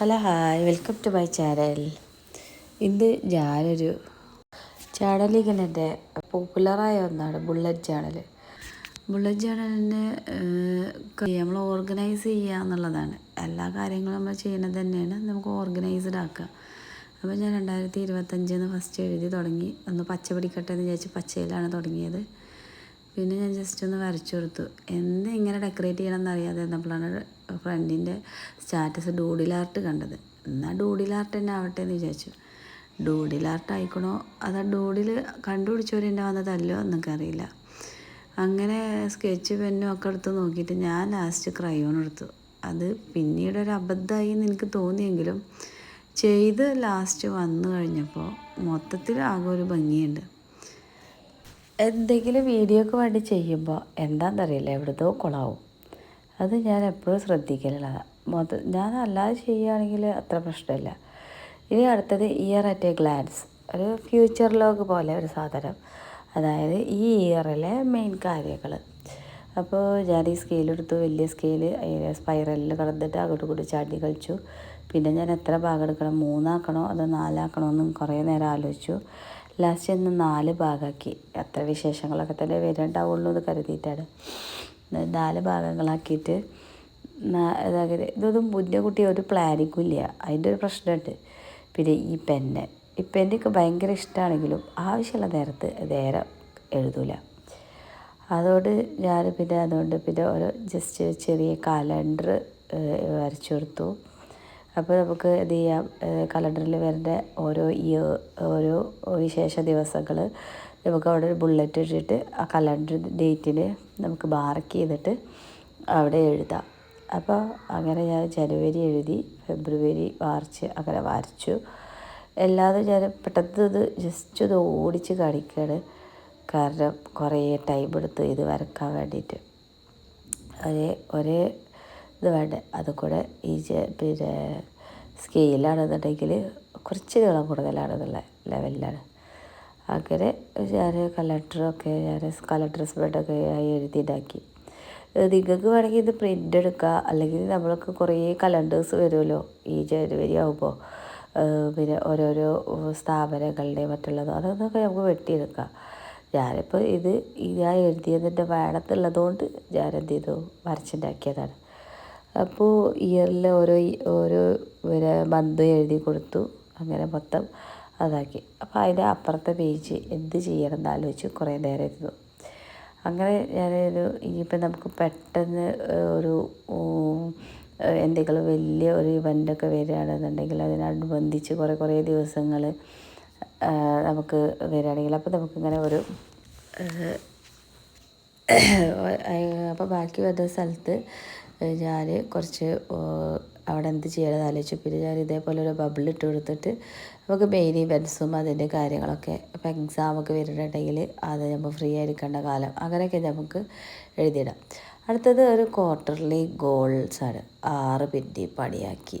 Hello hi. Welcome to my channel. ഇന്ന് ഞാനൊരു ചാനലിങ്ങനെ പോപ്പുലറായ ഒന്നാണ് ബുള്ളറ്റ് ചാനൽ. ബുള്ളറ്റ് ചാനലിന് നമ്മൾ ഓർഗനൈസ് ചെയ്യുക എന്നുള്ളതാണ്. എല്ലാ കാര്യങ്ങളും നമ്മൾ ചെയ്യുന്നത് തന്നെയാണ്. നമുക്ക് ഓർഗനൈസ്ഡ് ആക്കുക അപ്പോൾ ഞാൻ രണ്ടായിരത്തി ഇരുപത്തഞ്ചിന്ന് ഫസ്റ്റ് എഴുതി തുടങ്ങി. ഒന്ന് പച്ച പിടിക്കട്ടെ എന്ന് വിചാരിച്ച് പച്ചയിലാണ് തുടങ്ങിയത്. പിന്നെ ഞാൻ ജസ്റ്റ് ഒന്ന് വരച്ചു കൊടുത്തു. എന്ത് ഇങ്ങനെ ഡെക്കറേറ്റ് ചെയ്യണം എന്നറിയാതെ ഇരുന്നപ്പോഴാണ് ഫ്രണ്ടിന്റെ സ്റ്റാറ്റസ് ഡൂഡിൽ ആർട്ട് കണ്ടത്. എന്നാൽ ഡൂഡിൽ ആർട്ട് തന്നെ ആവട്ടെ എന്ന് വിചാരിച്ചു. ഡൂഡിൽ ആർട്ട് ആയിക്കണോ? അതാ ഡൂഡിൽ കണ്ടുപിടിച്ചവരെന്നെ വന്നതല്ലോ എന്നൊക്കെ അറിയില്ല. അങ്ങനെ സ്കെച്ച് പെന്നും ഒക്കെ എടുത്ത് നോക്കിയിട്ട് ഞാൻ ലാസ്റ്റ് ക്രയോൺ എടുത്തു. അത് പിന്നീട് ഒരു അബദ്ധമായി എന്ന് എനിക്ക് തോന്നിയെങ്കിലും ചെയ്ത് ലാസ്റ്റ് വന്നു കഴിഞ്ഞപ്പോൾ മൊത്തത്തിൽ ആകെ ഒരു ഭംഗിയുണ്ട്. എന്തെങ്കിലും വീഡിയോക്ക് വേണ്ടി ചെയ്യുമ്പോൾ എന്താണെന്നറിയില്ല എവിടുത്തോ കുളമാവും അത് ഞാൻ എപ്പോഴും ശ്രദ്ധിക്കലുള്ളതാണ് മൊത്തം ഞാൻ അല്ലാതെ ചെയ്യുകയാണെങ്കിൽ അത്ര പ്രശ്നമില്ല. ഇനി അടുത്തത് ഇയർ അറ്റ് എ ഗ്ലാൻസ് ഒരു ഫ്യൂച്ചർ ലോഗ് പോലെ ഒരു സാധനം. അതായത് ഈ ഇയറിലെ മെയിൻ കാര്യങ്ങൾ അപ്പോൾ ഞാൻ ഈ സ്കെയിലെടുത്തു വലിയ അതിന് സ്പൈറലിൽ കടന്നിട്ട് അങ്ങോട്ട് കൂടി ചാടി കളിച്ചു. പിന്നെ ഞാൻ എത്ര ഭാഗം എടുക്കണം? മൂന്നാക്കണോ? അതോ നാലാക്കണോ? എന്നും കുറേ നേരം ആലോചിച്ചു. ലാസ്റ്റ് ഇന്ന് നാല് ഭാഗമാക്കി അത്ര വിശേഷങ്ങളൊക്കെ തന്നെ വരുന്നുണ്ടാവുള്ളൂ എന്ന് കരുതിയിട്ടാണ്. നാല് ഭാഗങ്ങളാക്കിയിട്ട് അതായത് ഇതൊന്നും മുന്നേ കുട്ടി ഒരു പ്ലാനിങ്ങും ഇല്ല. അതിന്റെ ഒരു പ്രശ്നമുണ്ട്. പിന്നെ ഈ പെന്ന്. ഈ പെന്നൊക്കെ ഭയങ്കര ഇഷ്ടമാണെങ്കിലും ആവശ്യമുള്ള നേരത്ത് നേരെ എഴുതൂല. അതുകൊണ്ട് ഞാൻ പിന്നെ അതുകൊണ്ട് പിന്നെ ഒരു ജസ്റ്റ് ചെറിയ കലണ്ടർ വരച്ചു കൊടുത്തു. അപ്പോൾ നമുക്ക് എന്ത് ചെയ്യാം? കലണ്ടറിൽ വരുന്ന ഓരോ ഇയർ ഓരോ വിശേഷ ദിവസങ്ങൾ നമുക്ക് അവിടെ ഒരു ബുള്ളറ്റ് ഇട്ടിട്ട് ആ കലണ്ടർ ഡേറ്റിൽ നമുക്ക് മാർക്ക് ചെയ്തിട്ട് അവിടെ എഴുതാം. അപ്പോൾ അങ്ങനെ ഞാൻ ജനുവരി എഴുതി ഫെബ്രുവരി മാർച്ച് അങ്ങനെ വരച്ചു. എല്ലാതും ഞാൻ പെട്ടെന്ന് ഇത് ജസ്റ്റ് ഇത് ഓടിച്ച് കാണിക്കുകയാണ് കാരണം കുറേ ടൈം എടുത്ത് ഇത് വരക്കാൻ വേണ്ടിയിട്ട്. ഒരേ ഒരേ ഇത് വേണ്ടേ. അത് കൂടെ ഈ പിന്നെ സ്കെയിലാണെന്നുണ്ടെങ്കിൽ കുറച്ച് നീളം കൂടുതലാണെന്നുള്ള ലെവലിലാണ്. അങ്ങനെ ഞാൻ കലണ്ടറൊക്കെ ഞാൻ കലണ്ടർ സ്പ്രെഡൊക്കെ എഴുതി ഉണ്ടാക്കി നിങ്ങൾക്ക് വേണമെങ്കിൽ ഇത് പ്രിന്റ് എടുക്കുക അല്ലെങ്കിൽ നമ്മൾക്ക് കുറേ കലണ്ടേഴ്സ് വരുമല്ലോ ഈ ജനുവരി ആകുമ്പോൾ പിന്നെ ഓരോരോ സ്ഥാപനങ്ങളുടെ മറ്റുള്ളതോ അതൊക്കെ നമുക്ക് വെട്ടിയെടുക്കാം. ഞാനിപ്പോൾ ഇത് ഞാൻ എഴുതിയതിന്റെ വേണത്തുള്ളതുകൊണ്ട് ഞാൻ എന്ത് ചെയ്തു? വരച്ചുണ്ടാക്കിയതാണ് അപ്പോൾ ഇയറിൽ ഓരോ ഓരോ മന്ത് എഴുതി കൊടുത്തു. അങ്ങനെ മൊത്തം അതാക്കി. അപ്പോൾ അതിന്റെ അപ്പുറത്തെ പേജ് എന്ത് ചെയ്യണം എന്ന് ആലോചിച്ച് കുറേ നേരം ഇരുന്നു. അങ്ങനെ ഞാനൊരു ഇനിയിപ്പോൾ നമുക്ക് പെട്ടെന്ന് ഒരു എന്തെങ്കിലും വലിയ ഒരു ഇവന്റൊക്കെ വരികയാണെന്നുണ്ടെങ്കിൽ അതിനനുബന്ധിച്ച് കുറേ കുറേ ദിവസങ്ങൾ നമുക്ക് വരികയാണെങ്കിൽ അപ്പോൾ നമുക്കിങ്ങനെ ഒരു അപ്പോൾ ബാക്കി വരുന്ന സ്ഥലത്ത് ഞാൻ കുറച്ച് അവിടെ എന്ത് ചെയ്യണമെന്ന് ആലോചിച്ചു. പിന്നെ ഞാൻ ഇതേപോലെ ഒരു ബബിൾ ഇട്ട് കൊടുത്തിട്ട് നമുക്ക് മെയിൻ ഇവൻസും അതിന്റെ കാര്യങ്ങളൊക്കെ ഇപ്പോൾ എക്സാമൊക്കെ വരുന്നുണ്ടെങ്കിൽ അത് നമ്മൾ ഫ്രീ ആയിരിക്കേണ്ട കാലം. അങ്ങനെയൊക്കെ നമുക്ക് എഴുതിയിടാം. അടുത്തത് ഒരു ക്വാർട്ടർലി ഗോൾസാണ് ആറ് പിന്നെ പണിയാക്കി.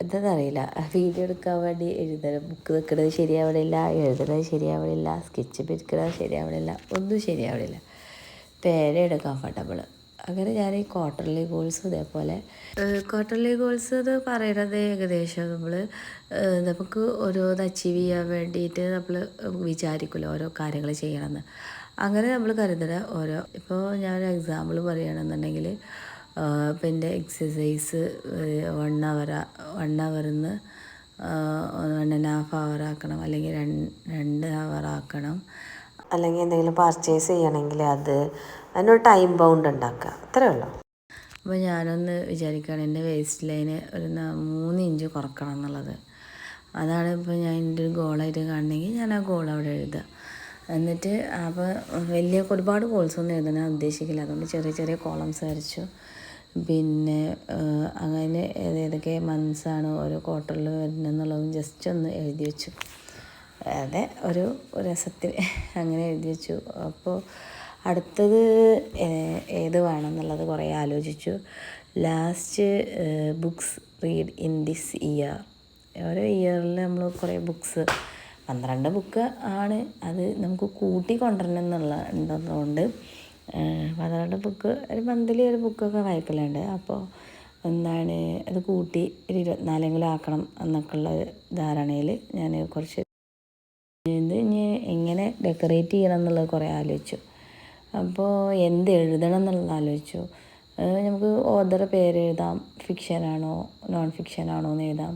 എന്താണെന്നറിയില്ല വീഡിയോ എടുക്കാൻ വേണ്ടി എഴുതണം. ബുക്ക് വെക്കുന്നത് ശരിയാവണില്ല എഴുതുന്നത് ശരിയാവണില്ല സ്കെച്ച് പിരിക്കണത് ശരിയാവണില്ല ഒന്നും ശരിയാവണില്ല. പേനയാണ് കംഫർട്ടബിൾ അങ്ങനെ ഞാൻ ഈ ക്വാർട്ടർലി ഗോൾസ് ഇതേപോലെ ക്വാർട്ടർലി ഗോൾസ് എന്ന് പറയുന്നത് ഏകദേശം നമ്മൾ നമുക്ക് ഓരോന്ന് അച്ചീവ് ചെയ്യാൻ വേണ്ടിയിട്ട് നമ്മൾ വിചാരിക്കുമല്ലോ ഓരോ കാര്യങ്ങൾ ചെയ്യണമെന്ന് അങ്ങനെ നമ്മൾ കരുതുന്ന ഓരോ ഇപ്പോൾ ഞാൻ എക്സാമ്പിൾ പറയുകയാണെന്നുണ്ടെങ്കിൽ ഇപ്പം എന്റെ എക്സസൈസ് വൺ അവർ വൺ അവറിന്ന് വൺ ആൻഡ് ഹാഫ് അവർ ആക്കണം അല്ലെങ്കിൽ രണ്ട് അവർ ആക്കണം. അല്ലെങ്കിൽ എന്തെങ്കിലും പർച്ചേസ് ചെയ്യണമെങ്കിൽ അത് അതിനൊരു ടൈം ബൗണ്ട് ഉണ്ടാക്കുക. അത്രേ ഉള്ളൂ. അപ്പോൾ ഞാനൊന്ന് വിചാരിക്കുകയാണ് എന്റെ വേസ്റ്റ് ലൈന് ഒരു മൂന്ന് ഇഞ്ച് കുറക്കണം എന്നുള്ളത്. അതാണ് ഇപ്പോൾ ഞാൻ എന്റെ ഒരു ഗോളായിട്ട് കാണണമെങ്കിൽ ഞാൻ ആ ഗോൾ അവിടെ എഴുതുക. എന്നിട്ട് അപ്പോൾ വലിയ ഒരുപാട് ഗോൾസ് ഒന്നും എഴുതാൻ ഉദ്ദേശിക്കില്ല. അതുകൊണ്ട് ചെറിയ ചെറിയ കോളംസ് വരച്ചു. പിന്നെ അങ്ങനെ ഏതൊക്കെ മന്ത്സാണ് ഓരോ ക്വാർട്ടറിൽ വരുന്നതെന്നുള്ളതും ജസ്റ്റ് ഒന്ന് എഴുതി വെച്ചു. അതെ ഒരു രസത്തിൽ അങ്ങനെ എഴുതി വെച്ചു. അപ്പോൾ അടുത്തത് ഏത് വേണമെന്നുള്ളത് കുറേ ആലോചിച്ചു. Last books read in this year ഓരോ ഇയറിൽ നമ്മൾ കുറേ ബുക്സ് പന്ത്രണ്ട് ബുക്ക് ആണ്. അത് നമുക്ക് കൂട്ടി കൊണ്ടുവരണം എന്നുള്ള ഉണ്ടെന്നുകൊണ്ട് പന്ത്രണ്ട് ബുക്ക് ഒരു മന്ത്ലി ഒരു ബുക്കൊക്കെ വായിക്കലുണ്ട് അപ്പോൾ എന്താണ് അത് കൂട്ടി ഒരു ഇരുപത്തിനാലെങ്കിലും ആക്കണം എന്നൊക്കെയുള്ള ധാരണയിൽ ഞാൻ കുറച്ച് ഇത് ഇനി എങ്ങനെ ഡെക്കറേറ്റ് ചെയ്യണം എന്നുള്ളത് കുറേ ആലോചിച്ചു. അപ്പോൾ എന്ത് എഴുതണം എന്നുള്ളത് ആലോചിച്ചു നമുക്ക് ഓദർ പേര് എഴുതാം. ഫിക്ഷനാണോ നോൺ ഫിക്ഷനാണോ എന്ന് എഴുതാം.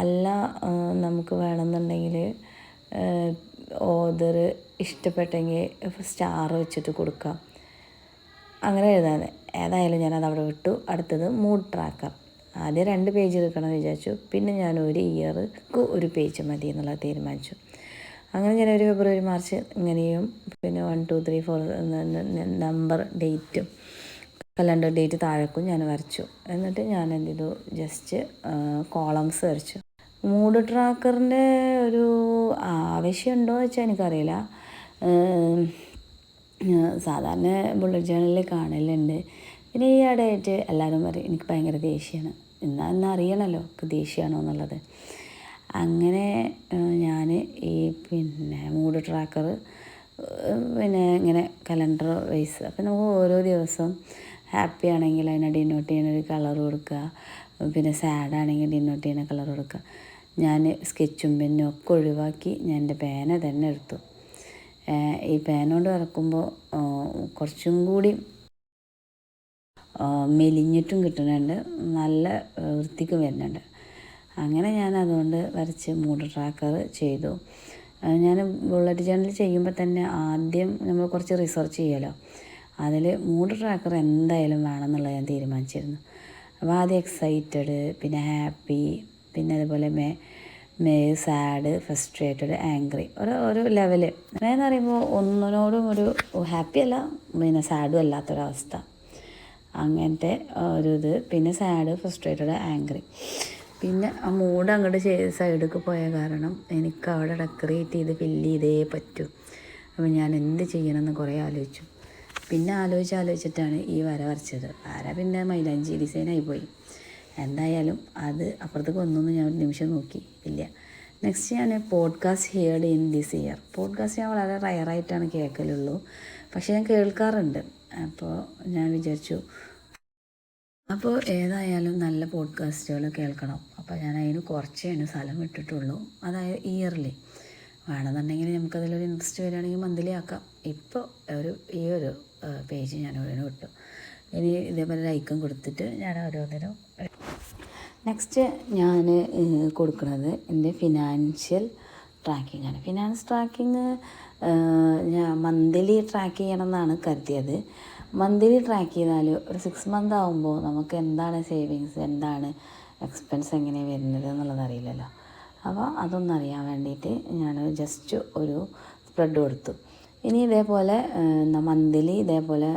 അല്ല നമുക്ക് വേണമെന്നുണ്ടെങ്കിൽ ഓദർ ഇഷ്ടപ്പെട്ടെങ്കിൽ സ്റ്റാർ വെച്ചിട്ട് കൊടുക്കാം. അങ്ങനെ എഴുതാതെ ഏതായാലും ഞാനത് അവിടെ വിട്ടു. അടുത്തത് മൂഡ് ട്രാക്കർ ആദ്യം രണ്ട് പേജ് എടുക്കണം വിചാരിച്ചു. പിന്നെ ഞാൻ ഒരു ഇയർക്ക് ഒരു പേജ് മതി എന്നുള്ളത് തീരുമാനിച്ചു. അങ്ങനെ ജനുവരി ഫെബ്രുവരി മാർച്ച് ഇങ്ങനെയും പിന്നെ one two three four number ഡേറ്റും കലണ്ടർ ഡേറ്റ് താഴേക്കും ഞാൻ വരച്ചു. എന്നിട്ട് ഞാൻ എന്ത് ചെയ്തു ജസ്റ്റ് കോളംസ് വരച്ചു. മൂഡ് ട്രാക്കറിന്റെ ഒരു ആവശ്യമുണ്ടോ വെച്ചാൽ എനിക്കറിയില്ല. സാധാരണ ബുള്ളറ്റ് ജേണലിൽ കാണലുണ്ട്. പിന്നെ ഈ ഇടയായിട്ട് എല്ലാവരും പറയും എനിക്ക് ഭയങ്കര ദേഷ്യമാണ് എന്നാൽ അറിയണമല്ലോ ദേഷ്യമാണോ എന്നുള്ളത്. അങ്ങനെ ഞാൻ പിന്നെ മൂഡ് ട്രാക്കർ പിന്നെ ഇങ്ങനെ കലണ്ടർ വൈസ് അപ്പം നമുക്ക് ഓരോ ദിവസം ഹാപ്പി ആണെങ്കിൽ അതിനെ ഡിനോട്ട് ചെയ്യുന്ന ഒരു കളർ കൊടുക്കുക. പിന്നെ സാഡ് ആണെങ്കിൽ ഡിനോട്ട് ചെയ്യുന്ന കളർ കൊടുക്കുക. ഞാൻ സ്കെച്ചും പെന്നും ഒക്കെ ഒഴിവാക്കി ഞാൻ എന്റെ പേന തന്നെ എടുത്തു. ഈ പേന വരക്കുമ്പോൾ കുറച്ചും കൂടി മെലിഞ്ഞിട്ടും കിട്ടുന്നുണ്ട്. നല്ല വൃത്തിക്ക് വരുന്നുണ്ട്. അങ്ങനെ ഞാൻ അതുകൊണ്ട് വരച്ച് മൂഡ് ട്രാക്കർ ചെയ്തു. ഞാൻ ബുള്ളറ്റ് ജേണൽ ചെയ്യുമ്പോൾ തന്നെ ആദ്യം നമ്മൾ കുറച്ച് റിസർച്ച് ചെയ്യുമല്ലോ അതിൽ മൂഡ് ട്രാക്കർ എന്തായാലും വേണമെന്നുള്ളത് ഞാൻ തീരുമാനിച്ചിരുന്നു. അപ്പോൾ ആദ്യം എക്സൈറ്റഡ് പിന്നെ ഹാപ്പി പിന്നെ അതുപോലെ may may sad frustrated angry ഒരു ഒരു ലെവൽ എന്ന് പറയുമ്പോൾ ഒന്നിനോടും ഒരു ഹാപ്പി അല്ല പിന്നെ സാഡും അല്ലാത്തൊരവസ്ഥ അങ്ങനത്തെ ഒരു ഇത്. പിന്നെ സാഡ് ഫ്രസ്ട്രേറ്റഡ് ആംഗ്രി പിന്നെ ആ മൂഡ് അങ്ങോട്ട് സൈഡിലേക്ക് പോയ കാരണം എനിക്ക് അവിടെ ഡെക്കറേറ്റ് ചെയ്ത് ഫില്ല് ചെയ്തേ പറ്റൂ. അപ്പോൾ ഞാൻ എന്ത് ചെയ്യണമെന്ന് കുറേ ആലോചിച്ചു. പിന്നെ ആലോചിച്ച് ആലോചിച്ചിട്ടാണ് ഈ വര വരച്ചത്. വര പിന്നെ മൈലാഞ്ചി ഡിസൈനായി പോയി. എന്തായാലും അത് അപ്പുറത്തേക്ക് ഒന്നൊന്നും ഞാൻ ഒരു നിമിഷം നോക്കി. ഇല്ല. നെക്സ്റ്റ് ഞാൻ podcast heard in this year podcast ഞാൻ വളരെ റയറായിട്ടാണ് കേൾക്കലുള്ളൂ. പക്ഷേ ഞാൻ കേൾക്കാറുണ്ട്. അപ്പോൾ ഞാൻ വിചാരിച്ചു അപ്പോൾ ഏതായാലും നല്ല പോഡ്കാസ്റ്റുകൾ കേൾക്കണം. അപ്പോൾ ഞാൻ അതിന് കുറച്ചേ സ്ഥലം വിട്ടിട്ടുള്ളൂ. അതായത് ഇയർലി വേണമെന്നുണ്ടെങ്കിൽ നമുക്കതിലൊരു ഇൻട്രസ്റ്റ് വരികയാണെങ്കിൽ മന്ത്ലി ആക്കാം. ഇപ്പോൾ ഒരു ഈ ഒരു പേജ് ഞാൻ ഓരോന്ന് വിട്ടു. ഇനി ഇതേപോലെ ലൈക്കും കൊടുത്തിട്ട് ഞാൻ ഓരോന്നിനും നെക്സ്റ്റ് ഞാൻ കൊടുക്കുന്നത് എന്റെ ഫിനാൻഷ്യൽ ട്രാക്കിംഗ് ആണ്. ഫിനാൻസ് ട്രാക്കിങ് ഞാൻ മന്ത്ലി ട്രാക്ക് ചെയ്യണം എന്നാണ് കരുതിയത്. മന്ത്ലി ട്രാക്ക് ചെയ്താൽ ഒരു സിക്സ് മന്ത് ആകുമ്പോൾ നമുക്ക് എന്താണ് സേവിങ്സ് എന്താണ് എക്സ്പെൻസ് എങ്ങനെ വരുന്നത് എന്നുള്ളത് അറിയില്ലല്ലോ. അപ്പോൾ അതൊന്നും അറിയാൻ വേണ്ടിയിട്ട് ഞാൻ ജസ്റ്റ് ഒരു സ്പ്രെഡ് കൊടുത്തു. ഇനി ഇതേപോലെ മന്ത്ലി ഇതേപോലെ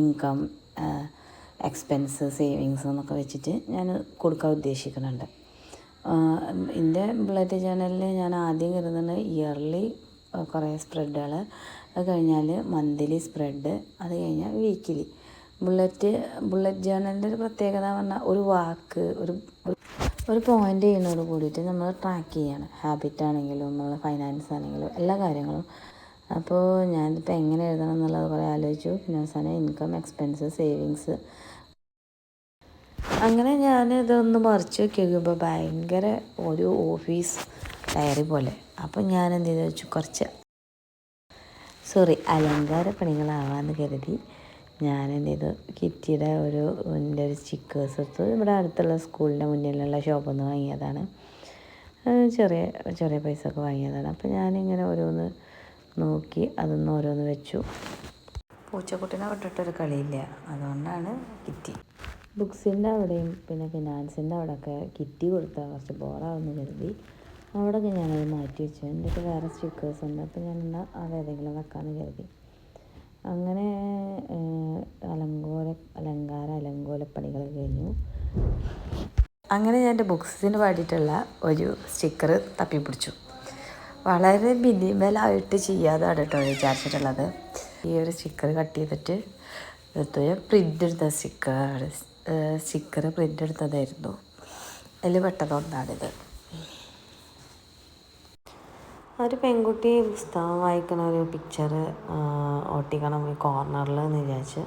ഇൻകം എക്സ്പെൻസ് സേവിങ്സ് എന്നൊക്കെ വെച്ചിട്ട് ഞാൻ കൊടുക്കാൻ ഉദ്ദേശിക്കുന്നുണ്ട്. എന്റെ ബ്ലഡ് ചാനലിൽ ഞാൻ ആദ്യം കരുതുന്നത് ഇയർലി കുറേ സ്പ്രെഡുകൾ. അത് കഴിഞ്ഞാൽ മന്ത്ലി സ്പ്രെഡ് അത് കഴിഞ്ഞാൽ വീക്കിലി. ബുള്ളറ്റ് ബുള്ളറ്റ് ജേണലിന്റെ ഒരു പ്രത്യേകത പറഞ്ഞാൽ ഒരു വാക്ക് ഒരു ഒരു പോയിന്റ് ചെയ്യുന്നതോട് കൂടിയിട്ട് നമ്മൾ ട്രാക്ക് ചെയ്യണം. ഹാബിറ്റ് ആണെങ്കിലും നമ്മൾ ഫൈനാൻസ് ആണെങ്കിലും എല്ലാ കാര്യങ്ങളും. അപ്പോൾ ഞാനിപ്പോൾ എങ്ങനെ എഴുതണം എന്നുള്ളത് കുറേ ആലോചിച്ചു. പിന്നെ അവസാനം ഇൻകം എക്സ്പെൻസ് സേവിങ്സ് അങ്ങനെ ഞാൻ ഇതൊന്ന് മറിച്ച് വയ്ക്കുമ്പോൾ ഭയങ്കര ഒരു ഓഫീസ് ഡയറി പോലെ. അപ്പോൾ ഞാൻ എന്ത് ചെയ്തു വെച്ചു? കുറച്ച് സോറി അലങ്കാര പണികളാവാമെന്ന് കരുതി ഞാൻ എന്ത് ചെയ്തു കിറ്റിയുടെ ഒരു എന്റെ ഒരു സ്റ്റിക്കേഴ്സ് എടുത്തു. ഇവിടെ അടുത്തുള്ള സ്കൂളിന്റെ മുന്നിലുള്ള ഷോപ്പിൽ നിന്ന് വാങ്ങിയതാണ് ചെറിയ ചെറിയ പൈസ ഒക്കെ വാങ്ങിയതാണ്. അപ്പോൾ ഞാനിങ്ങനെ ഓരോന്ന് നോക്കി അതൊന്ന് ഓരോന്ന് വെച്ചു. പൂച്ചക്കുട്ടിനെ വിട്ടിട്ടൊരു കളിയില്ല. അതുകൊണ്ടാണ് കിറ്റി. ബുക്സിന്റെ അവിടെയും പിന്നെ ഫിനാൻസിന്റെ അവിടെയൊക്കെ കിറ്റി കൊടുത്താൽ കുറച്ച് ബോറാവുമെന്ന് കരുതി. അവിടെയൊക്കെ ഞാനത് മാറ്റി വെച്ചു. എന്നിട്ട് വേറെ സ്റ്റിക്കേഴ്സ് ഉണ്ട്. അപ്പോൾ ഞാൻ എന്നാൽ അത് ഏതെങ്കിലും വെക്കാമെന്ന് കരുതി. അങ്ങനെ അലങ്കോല അലങ്കാര അലങ്കോലപ്പണികൾ കഴിഞ്ഞു. അങ്ങനെ ഞാൻ എന്റെ ബുക്സിന് വേണ്ടിയിട്ടുള്ള ഒരു സ്റ്റിക്കർ തപ്പിപ്പിടിച്ചു വളരെ മിനിമലായിട്ട് ചെയ്യാതാണ് കേട്ടോ വിചാരിച്ചിട്ടുള്ളത്. ഈ ഒരു സ്റ്റിക്കർ കട്ട് ചെയ്തിട്ട് എടുത്തു ഞാൻ പ്രിന്റ് എടുത്ത സ്റ്റിക്കർ സ്റ്റിക്കർ പ്രിന്റ് എടുത്തതായിരുന്നു. അതിൽ പെട്ടതൊന്നാണിത് ഒരു പെൺകുട്ടി പുസ്തകം വായിക്കുന്ന ഒരു പിക്ചർ ഒട്ടിക്കണം ഈ കോർണറിൽ എന്ന് വിചാരിച്ച്.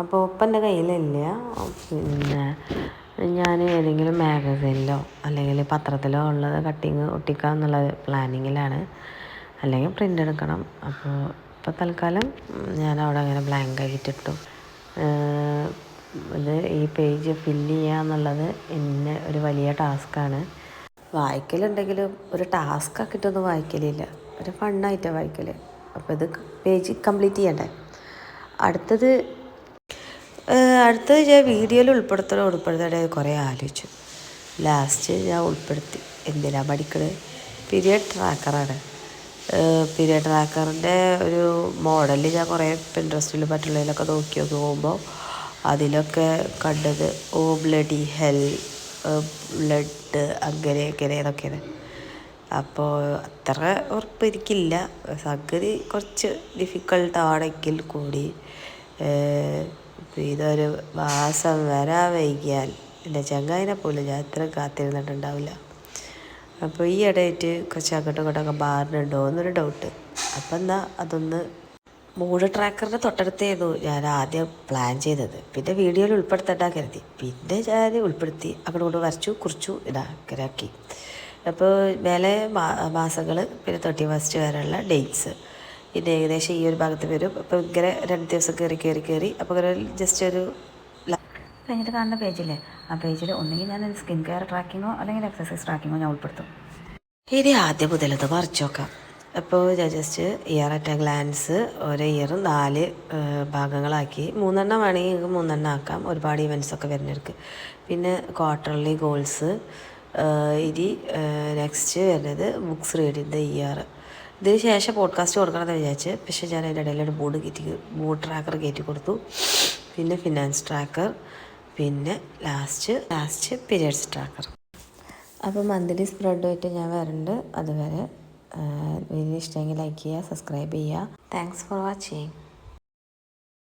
അപ്പോൾ ഇപ്പം എന്റെ കയ്യിലില്ല. പിന്നെ ഞാൻ ഏതെങ്കിലും മാഗസീനിലോ അല്ലെങ്കിൽ പത്രത്തിലോ ഉള്ളത് കട്ടിങ് ഒട്ടിക്കുക എന്നുള്ള പ്ലാനിങ്ങിലാണ് അല്ലെങ്കിൽ പ്രിന്റ് എടുക്കണം. അപ്പോൾ ഇപ്പോൾ തൽക്കാലം ഞാൻ അവിടെ അങ്ങനെ ബ്ലാങ്ക് ആയിട്ടിട്ടു. ഇത് ഈ പേജ് ഫില്ല് ചെയ്യുക എന്നുള്ളത് എന്നെ ഒരു വലിയ ടാസ്ക്കാണ് വായിക്കലുണ്ടെങ്കിലും ഒരു ടാസ്ക് ആക്കിയിട്ടൊന്നും വായിക്കലില്ല. ഒരു ഫണ്ണായിട്ടാണ് വായിക്കൽ അപ്പോൾ ഇത് പേജ് കംപ്ലീറ്റ് ചെയ്യണ്ടേ? അടുത്തത് അടുത്തത് ഞാൻ വീഡിയോയിൽ ഉൾപ്പെടുത്തണോ ഉൾപ്പെടുത്തണേ കുറേ ആലോചിച്ചു. ലാസ്റ്റ് ഞാൻ ഉൾപ്പെടുത്തി. എന്തിനാ പഠിക്കണത് പീരിയഡ് ട്രാക്കറാണ് പീരിയഡ് ട്രാക്കറിന്റെ ഒരു മോഡൽ ഞാൻ കുറേ പിൻട്രസ്റ്റിലും മറ്റുള്ളതിലൊക്കെ നോക്കി നോക്കി പോകുമ്പോൾ അതിലൊക്കെ കണ്ടത് ഓ ബ്ലഡി ഹെൽ ബ്ലഡ് അങ്ങനെ ഇങ്ങനെ എന്നൊക്കെയാണ്. അപ്പോൾ അത്ര ഉറപ്പ് എനിക്കില്ല. സംഗതി കുറച്ച് ഡിഫിക്കൾട്ടാണെങ്കിൽ കൂടി ഇതൊരു മാസം വരാൻ വൈകിയാൽ എന്റെ ചങ്ങായിനെ പോലും ഞാൻ അത്ര കാത്തിരുന്നിട്ടുണ്ടാവില്ല. അപ്പോൾ ഈ ഇടയായിട്ട് കുറച്ച് അങ്ങോട്ടും ഇങ്ങോട്ടൊക്കെ മാറുന്നുണ്ടോ എന്നൊരു ഡൗട്ട് അപ്പം എന്നാൽ അതൊന്ന് മൂഡ് ട്രാക്കറിന്റെ തൊട്ടടുത്തായിരുന്നു ഞാൻ ആദ്യം പ്ലാൻ ചെയ്തത്. പിന്നെ വീഡിയോയിൽ ഉൾപ്പെടുത്തേണ്ട കരുതി. പിന്നെ ഞാൻ ഉൾപ്പെടുത്തി അങ്ങോട്ട് കൊണ്ട് വരച്ചു കുറിച്ചു ഇതാക്കി അപ്പോൾ മേലെ മാസങ്ങൾ പിന്നെ തേർട്ടി ഫസ്റ്റ് വരെയുള്ള ഡേറ്റ്സ് പിന്നെ ഏകദേശം ഈ ഒരു ഭാഗത്ത് വരും. അപ്പോൾ ഇങ്ങനെ രണ്ട് ദിവസം കയറി കയറി കയറി അപ്പോൾ ഇങ്ങനെ ജസ്റ്റ് ഒരു കഴിഞ്ഞിട്ട് കാണുന്ന പേജില്ലേ ആ പേജിൽ ഒന്നുകിൽ ഞാൻ സ്കിൻ കെയർ ട്രാക്കിങ്ങോ അല്ലെങ്കിൽ എക്സസൈസ് ട്രാക്കിങ്ങോ ഞാൻ ഉൾപ്പെടുത്തും. ഇനി ആദ്യം മുതലത് മറിച്ചു നോക്കാം. അപ്പോൾ ജസ്റ്റ് ഇയർ അറ്റ ഗ്ലാൻസ് ഒരു ഇയറും നാല് ഭാഗങ്ങളാക്കി. മൂന്നെണ്ണം വേണമെങ്കിൽ നിങ്ങൾക്ക് മൂന്നെണ്ണം ആക്കാം. ഒരുപാട് ഇവന്റ്സൊക്കെ വരുന്നവർക്ക്. പിന്നെ ക്വാർട്ടർലി ഗോൾസ് ഇനി നെക്സ്റ്റ് വരുന്നത് ബുക്സ് റീഡിങ് ദ ഇയർ ഇതിന് ശേഷം പോഡ്കാസ്റ്റ് കൊടുക്കണമെന്ന് വിചാരിച്ച്. പക്ഷേ ഞാൻ അതിന്റെ ഇടയിൽ ഒരു ബോർഡ് കയറ്റി ബോർഡ് ട്രാക്കർ കയറ്റി കൊടുത്തു. പിന്നെ ഫിനാൻസ് ട്രാക്കർ പിന്നെ ലാസ്റ്റ് ലാസ്റ്റ് പീരിയഡ്സ് ട്രാക്കർ അപ്പോൾ മന്ത്ലി സ്പ്രെഡ് ആയിട്ട് ഞാൻ വരുന്നുണ്ട്. അതുവരെ വീഡിയോ ഇഷ്ടമെങ്കിൽ ലൈക്ക് ചെയ്യുക സബ്സ്ക്രൈബ് ചെയ്യുക. Thanks for watching